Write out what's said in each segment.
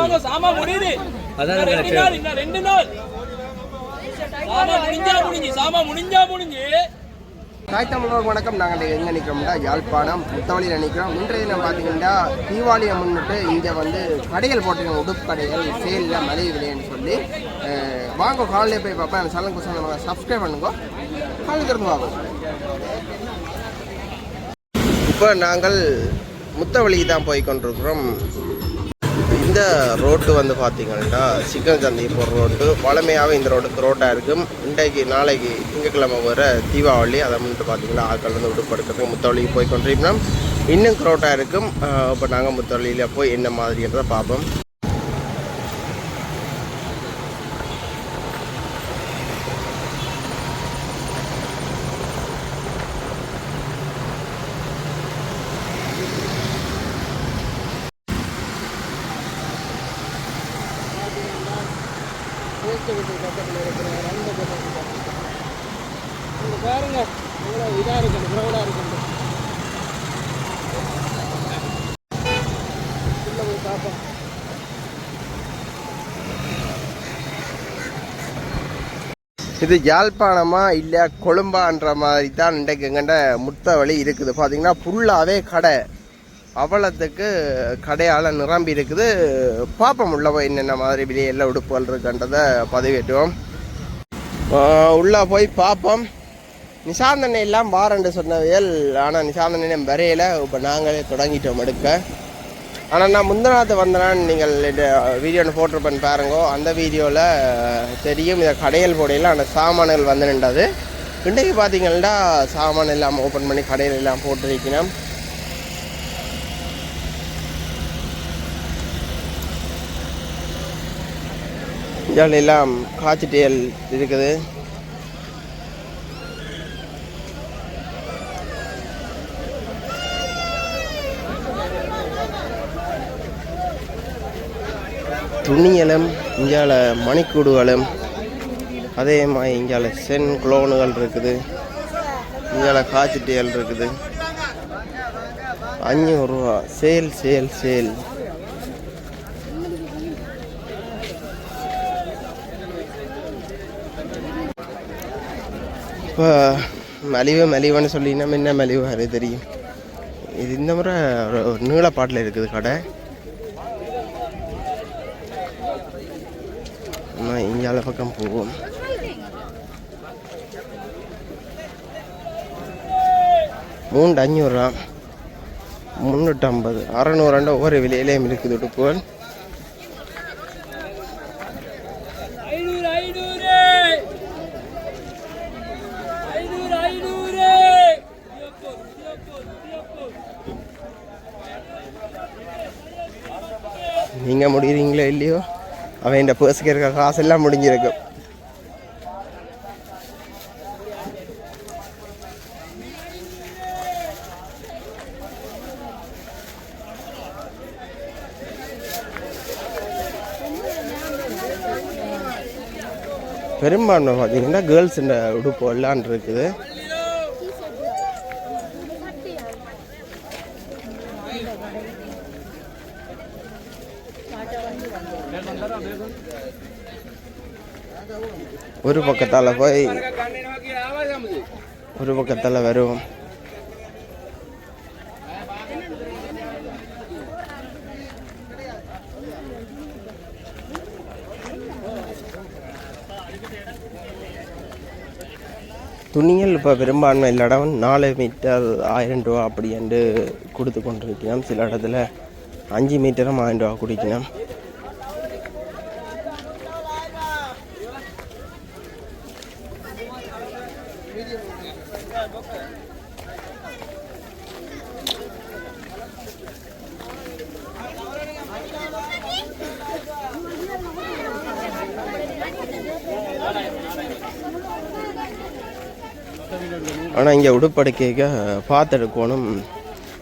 வாங்க சாமா முடியுது. அதான் இன்னும் ரெண்டு நாள் இன்னும் ரெண்டு நாள். சாமா முடிஞ்சா முடிஞ்சு சாமா முடிஞ்சா முடிஞ்சு. தாய் தமிழர் வணக்கம். நாங்கள் எங்கே நிற்கிறோம்னா யாழ்ப்பாணம் முத்தவழியில் நிற்கிறோம் இன்றைய தினம் பார்த்தீங்கன்னா தீபாவளியை முன்னிட்டு இங்கே வந்து கடைகள் போட்டிருக்கோம். உடுப்பு கடைகள் சேலில் மலிவு விலைன்னு சொல்லி. வாங்க காலையில் போய் பார்ப்பேன் அந்த சலங்கு சொன்னாங்க சப்ஸ்கிரைப் பண்ணுங்க. காலையில் திறந்து வாங்க. இப்போ நாங்கள் முத்தவழிக்கு தான் போய் கொண்டிருக்கிறோம். இந்த ரோட்டு வந்து பார்த்தீங்கன்னா சிக்கன் சந்தை போகிற ரோட்டு. பழமையாகவே இந்த ரோடு ரோட்டாக இருக்கும். இன்றைக்கு நாளைக்கு திங்கக்கிழமை வர தீபாவளி அதை முன்னிட்டு பார்த்தீங்கன்னா ஆட்கள் வந்து விடுபடுக்கிறதுக்கு முத்தவழிக்கு போய் கொண்டிருக்கோம் இன்னும் க்ரோட்டாக இருக்கும். இப்போ நாங்கள் முத்தவழியில் போய் என்ன மாதிரின்றதை பார்ப்போம். பூத்த வீட்டுக்கு பக்கத்தில் இருக்கிற ரெண்டு பக்கத்துக்கு இங்கே பாருங்கள் எவ்வளோ இதாக இருக்குது க்ரௌடாக இருக்குது உள்ள போய் பார்ப்போம் இது யாழ்ப்பாணமா இல்லை கொழும்பான்ற மாதிரி தான் இன்றைக்கு எங்கண்ட முத்த வழி இருக்குது. பார்த்தீங்கன்னா ஃபுல்லாகவே கடை. அவலத்துக்கு கடையால் நிரம்பி இருக்குது. பார்ப்போம் உள்ள போய் என்னென்ன மாதிரி விலையெல்லாம் உடுப்புகள் இருக்குன்றதை பதிவேற்றுவோம் உள்ளே போய் பார்ப்போம் நிசாந்தனை எல்லாம் வாரண்டு சொன்னவியல் ஆனால் நிசாந்தனையும் வரையில. இப்போ நாங்களே தொடங்கிட்டோம் எடுக்க. ஆனால் நான் முந்தநாத்து வந்தேன் நீங்கள் இந்த வீடியோ போட்டிருப்பேன் பாருங்கோ. அந்த வீடியோவில் தெரியும். இதை கடையில் போடையில் அந்த சாமான்கள் வந்து நின்றது. இன்றைக்கு பார்த்தீங்கன்னா சாமான் எல்லாம் ஓப்பன் பண்ணி கடையில் எல்லாம் போட்டிருக்கணும் இதில் எல்லாம் காய்ச்சிட்டேல் இருக்குது. துணியலும் இங்கால மணிக்கூடுகளும் அதே மாதிரி இங்கால சென் குளோனுகள் இருக்குது. இங்கால காய்ச்சிட்டியல் இருக்குது. அஞ்சூறுரூவா சேல் சேல் சேல். இப்போ மலிவு மலிவுன்னு சொல்லி நம்ம என்ன மலிவு அது தெரியும். இது இந்த முறை ஒரு நீளப்பாட்டில் இருக்குது கடை. நம்ம இங்கே பக்கம் போவோம். மூன்று அஞ்சூறுரூவா முந்நூற்றம்பது அறநூறுண்டா ஒவ்வொரு விலையிலையும் இருக்குது உடுப்புகள் ஐநூறு ஐநூறு ஐநூறு ஐநூறு நீங்கள் முடிகிறீங்களோ இல்லையோ அவன் இந்த பர்ஸுக்கு இருக்க காசெல்லாம் முடிஞ்சிருக்கும் பெரும்பான்மை பார்த்தீங்கன்னா கேர்ள்ஸ் இந்த உடுப்பு எல்லாம் இருக்குது. ஒரு பக்கத்தால் போய் ஒரு பக்கத்தால் வரும் துணிகள் இப்போ பெரும்பான்மை இல்லாடம் நாலு மீட்டர் ஆயிரம் ரூபா அப்படி என்று கொடுத்து கொண்டிருக்கிறோம் சில இடத்துல அஞ்சு மீட்டரும் ஆயிரம் ரூபா குடிக்கணும் ஆனால் இங்கே உடுப்படுக்கைக்க பார்த்து எடுக்கணும்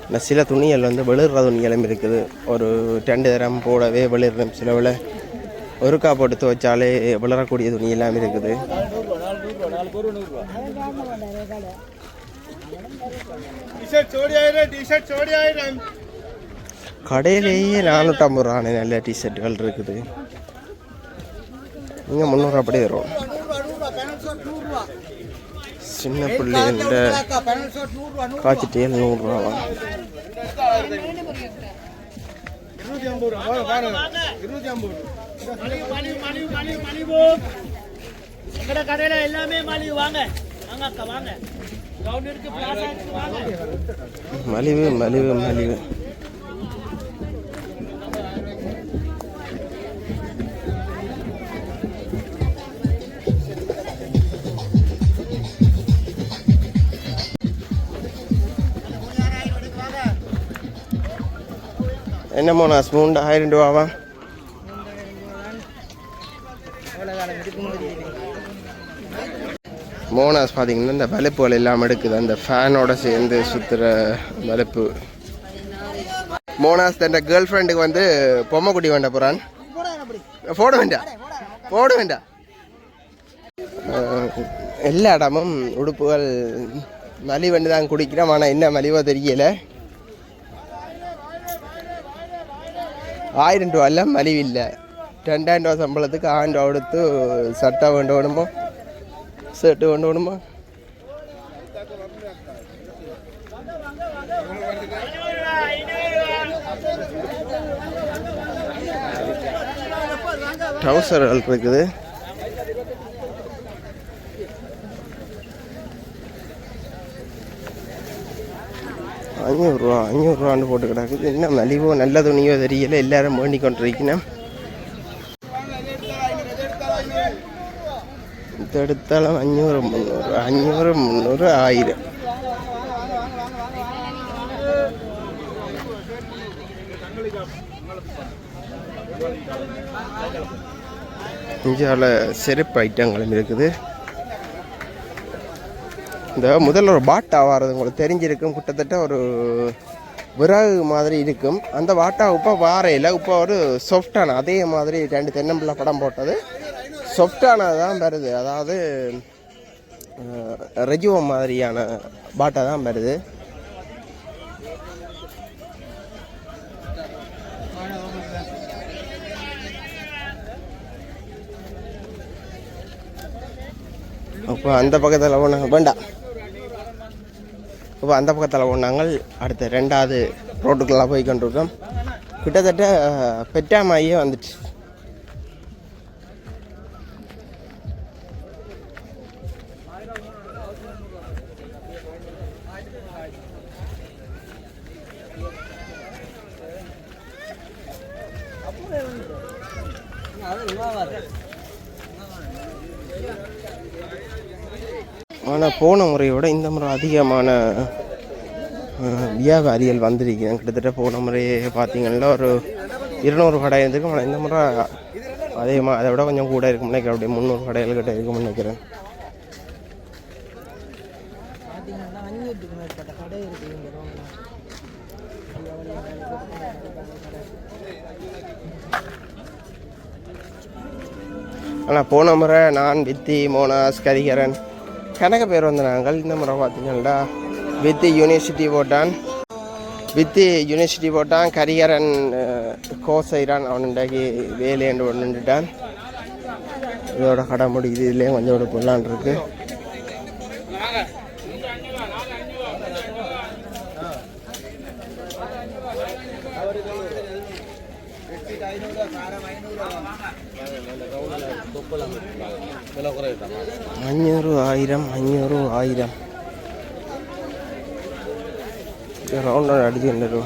இந்த சில துணிகள் வந்து வெளிர்ற துணிகளும் இருக்குது. ஒரு ரெண்டு தரம் போடவே வெளிரும் சிலவில் ஒருக்கா போட்டு துவைச்சாலே விளரக்கூடிய துணி எல்லாம் இருக்குது கடையிலேயே நானூற்றம்பது ரூபா நல்ல டிஷர்ட்டுகள் இருக்குது. இங்கே முந்நூறு அப்படி வரும். சின்ன பிள்ளைன்ற காய்ச்சிட்டே நூறுரூவா எங்கட கடையில எல்லாமே மலிவு வாங்க வாங்க அக்கா வாங்க மலிவு மலிவு மலிவு. என்ன மோனாஸ் மூன்று ஆயிரம் ரூபாவா மோனாஸ் பார்த்தீங்கன்னா இந்த வலுப்புகள் எல்லாம் எடுக்குது. அந்த ஃபேனோட சேர்ந்து சுற்றுற வலைப்பு. மோனாஸ் தன் கேர்ள் ஃப்ரெண்டுக்கு வந்து பொம்மை குட்டி வேண்ட போகிறான் போட வேண்டாம் போட வேண்டாம் எல்லா இடமும் உடுப்புகள் மலிவண்டு தான் குடிக்கிறோம். ஆனால் என்ன மலிவோ தெரியலை. ஆயிரம் ரூபா எல்லாம் மலிவில்லை ரெண்டாயிரம் ரூபா சம்பளத்துக்கு ஆயிரம் ரூபா கொடுத்து சட்டை கொண்டு வேணுமோ ஷர்ட்டு கொண்டு வேணுமா ட்ரௌசர்கள் இருக்குது அஞ்சூறுரூவா அஞ்சூறுரூவான்னு போட்டு கிடக்குது என்ன மலிவோ நல்ல துணியோ தெரியல. எல்லாரும் வேண்டி கொண்டிருக்கணும் எடுத்தாலும் அஞ்சூறு முந்நூறு அஞ்சூறு முந்நூறு ஆயிரம். இந்தியாவில் செருப்பு ஐட்டங்களும் இருக்குது. இந்த முதல்ல ஒரு பாட்டா வாரது உங்களுக்கு தெரிஞ்சிருக்கும். கிட்டத்தட்ட ஒரு விறகு மாதிரி இருக்கும். அந்த வாட்டா இப்போ வாரையில் இப்போ ஒரு சொஃப்டான அதே மாதிரி ரெண்டு தென்னம்பிள்ளை படம் போட்டது. சொஃப்டானது தான் வருது. அதாவது ரெஜுவோ மாதிரியான பாட்டா தான் வருது. அப்போ அந்த பக்கத்தில் ஒன்று வேண்டாம். இப்போ அந்த பக்கத்தில் போனாங்க அடுத்த ரெண்டாவது ரோட்டுக்கெல்லாம் போய் கொண்டிருக்கோம். கிட்டத்தட்ட பெட்டாமாயே வந்துட்டு ஆனால் போன முறையோட இந்த முறை அதிகமான வியாபாரிகள் வந்திருக்கிறேன் கிட்டத்தட்ட போன முறையே பார்த்தீங்கன்னா ஒரு இருநூறு கடை இருந்திருக்கும். ஆனால் இந்த முறை அதிகமாக அதை விட கொஞ்சம் கூட இருக்கும் நினைக்கிறேன். அப்படியே முந்நூறு கடைகள் கிட்ட இருக்கும்னு நினைக்கிறேன். ஆனால் போன முறை நான் வித்தி மோனாஸ் கரிகரன் கணக்கு பேர் வந்த நாங்கள். இந்த முறை பார்த்தீங்கன்னா வித் யூனிவர்சிட்டி போட்டான். வித் யூனிவர்சிட்டி போட்டான். கரிகரன் கோ செய்கிறான் அவன் இன்றைக்கு வேலையண்டு ஒன்றுட்டான் இதோட கடை முடிக்குது இதுலேயும் கொஞ்சம் கூட பொருளான் இருக்கு. അഞ്ഞൂറ് ആയിരം അഞ്ഞൂറ് ആയിരം. റൗണ്ട് അടിച്ചിട്ടുണ്ടല്ലോ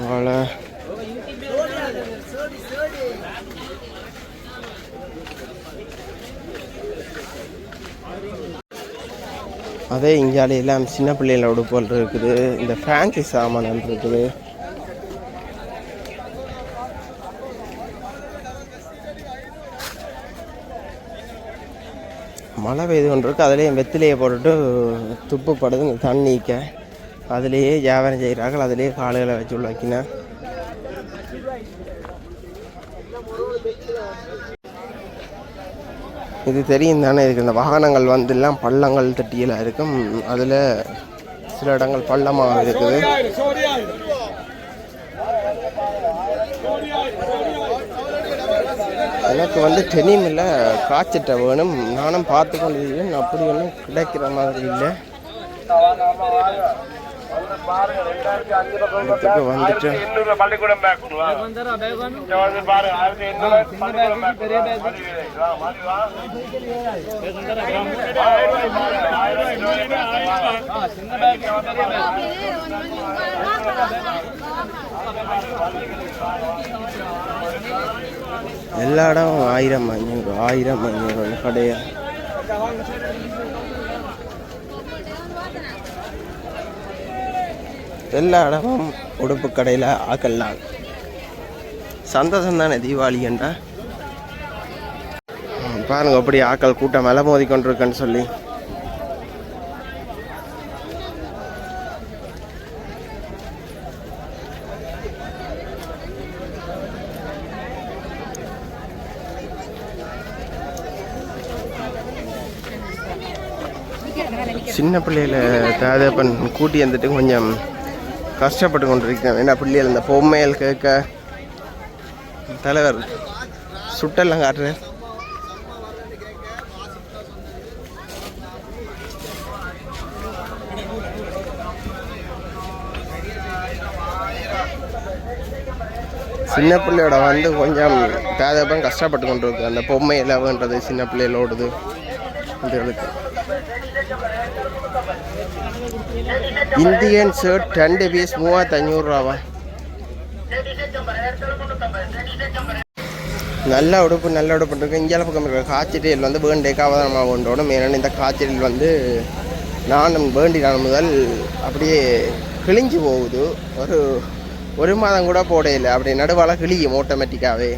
അവളെ அதே இங்காலையெல்லாம் சின்ன பிள்ளைகளோட போல் இருக்குது. இந்த ஃபேன்சி சாமான் இருக்குது மழை பெய்து கொண்டு அதுலேயும் அதுலேயே வெத்திலையை போட்டுட்டு துப்பு படுது இந்த தண்ணிக்க அதுலேயே வியாபாரம் செய்கிறார்கள். அதுலேயே காலையில் வச்சு உள்ள வைக்கினேன் இது தெரியும் தானே இதுக்கு இந்த வாகனங்கள் வந்து எல்லாம் பள்ளங்கள் தட்டியெல்லாம் இருக்கும். அதில் சில இடங்கள் பள்ளமாக இருக்குது. எனக்கு வந்து டெனிமில் காய்ச்சிட்ட வேணும். நானும் பார்த்து கொண்டு அப்படி ஒன்றும் கிடைக்கிற மாதிரி இல்லை. இதுக்கு வந்துட்டு பள்ளிக்கூடம் பேக் வந்துடுறா பேக் வந்து இங்க வந்து பாரு ஆயிரத்தி எண்ணூறு பள்ளிக்கூடம் பேக் பெரிய பேக் மாதிரி வா ஆ சின்ன பேக் பெரிய பேக் எல்லா இடம் ஆயிரம் ஐநூறு ஆயிரம் ஐநூறு கடையா எல்லா இடமும் உடுப்பு கடையில் ஆக்கல்லாம் சந்தோஷம் தானே தீபாவளின்றா ம், பாருங்க அப்படி ஆக்கள் கூட்டம் மலை மோதி கொண்டிருக்குன்னு சொல்லி. சின்ன பிள்ளையில தாதப்பன் கூட்டி வந்துட்டு கொஞ்சம் கஷ்டப்பட்டு கொண்டிருக்கிறேன். என்ன பிள்ளைகள் இந்த பொம்மைகள் கேட்க. தலைவர் சுட்டெல்லாம் காட்டுறேன். சின்ன பிள்ளையோட வந்து கொஞ்சம் தாதப்பன் கஷ்டப்பட்டு கொண்டிருக்கு அந்த பொம்மை இலவுன்றது சின்ன பிள்ளைகளோடுது இதுகளுக்கு இந்தியன் ஷர்ட் ரெண்டு பீஸ் மூவாயிரத்தி அஞ்சூறுரூவாவா நல்ல உடுப்பு நல்ல உடுப்பு இருக்குது இங்கே பக்கம் இருக்கிற காய்ச்சல் வந்து வேண்டே அவதானமாக கொண்டோடும் ஏன்னா இந்த காய்ச்சல் வந்து நானும் வேண்டி நான் முதல் அப்படியே கிழிஞ்சு போகுது ஒரு ஒரு மாதம் கூட போடையில் அப்படி நடுவால் கிழியும் ஆட்டோமேட்டிக்காகவே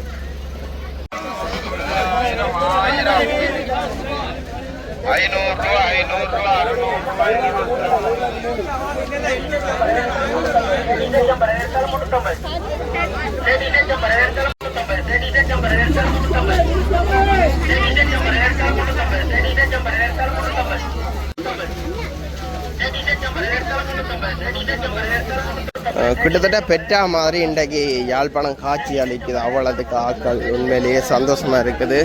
ஐநூறு ரூபா ஐநூறு ரூபா அறுநூறு அஹ் கிட்டத்தட்ட பெற்றா மாதிரி இன்றைக்கு யாழ்ப்பாணம் காட்சி அளிக்குது அவ்வளோதுக்கு ஆட்கள் உண்மையிலேயே சந்தோஷமா இருக்குது.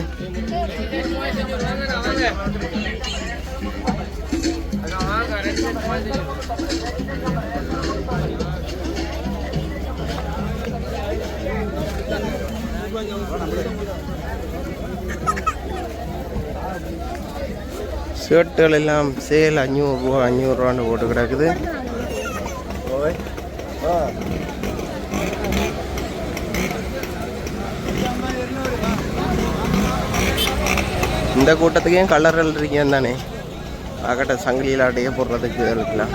ஷர்ட்டுகள் எல்லாம் சேல் அஞ்சூறுரூவா அஞ்சூறுரூவான்னு போட்டு கிடக்குது இந்த கூட்டத்துக்கும் கலர்கள் இருக்கேன் தானே ஆகட்ட சங்கிலியில் அடைய போடுறதுக்கு இருக்கலாம்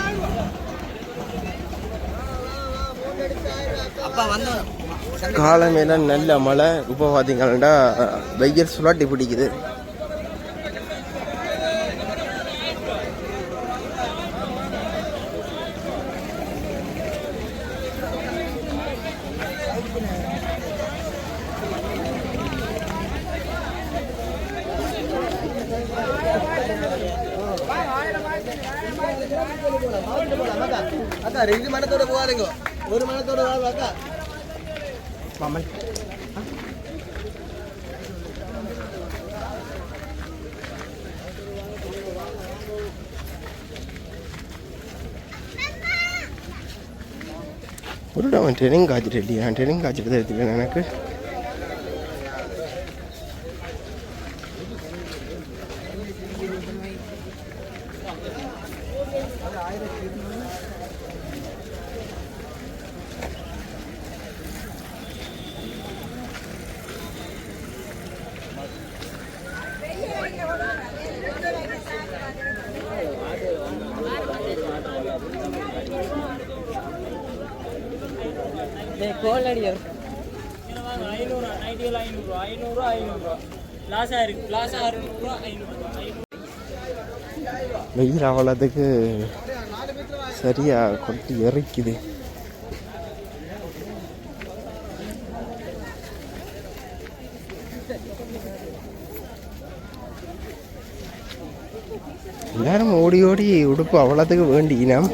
காலமேல நல்ல மழை இப்போ பார்த்தீங்கன்னா வெயில் சுழட்டி பிடிக்குது அக்கா ரெண்டு மணத்தோட போவாருங்க ஒரு மணத்தோட அக்கா ஒரு அவன் ட்ரெயினிங் காய்ச்சிட்டு இல்லையா ட்ரெயினிங் காய்ச்சிட்டு தான் எடுத்துட்டேன் எனக்கு ஐநூறு ஐநூறுரூவா அறுநூறுவா ஐநூறுரூவா ஐநூறு. வெயில் அவ்வளோத்துக்கு சரியா கொட்டி எரிக்குது எல்லாரும் ஓடி ஓடி உடுப்பு அவ்வளோத்துக்கு வேண்டினோம்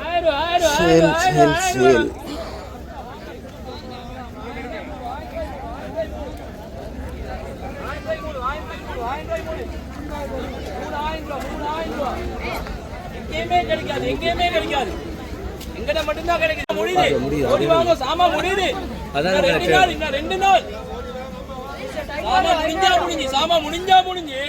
ஆயிரம் ஆயிரம் சேல் சேல் சேல். எங்கேயுமே கிடைக்காது எங்கேயுமே கிடைக்காது. எங்கிட்ட மட்டும்தான் கிடைக்குது. முடியுது. ஓடி வாங்க சாமா முடியுது. ரெண்டு நாள் இன்னும் ரெண்டு நாள். சாமா முடிஞ்சா முடிஞ்சு சாமா முடிஞ்சா முடிஞ்சு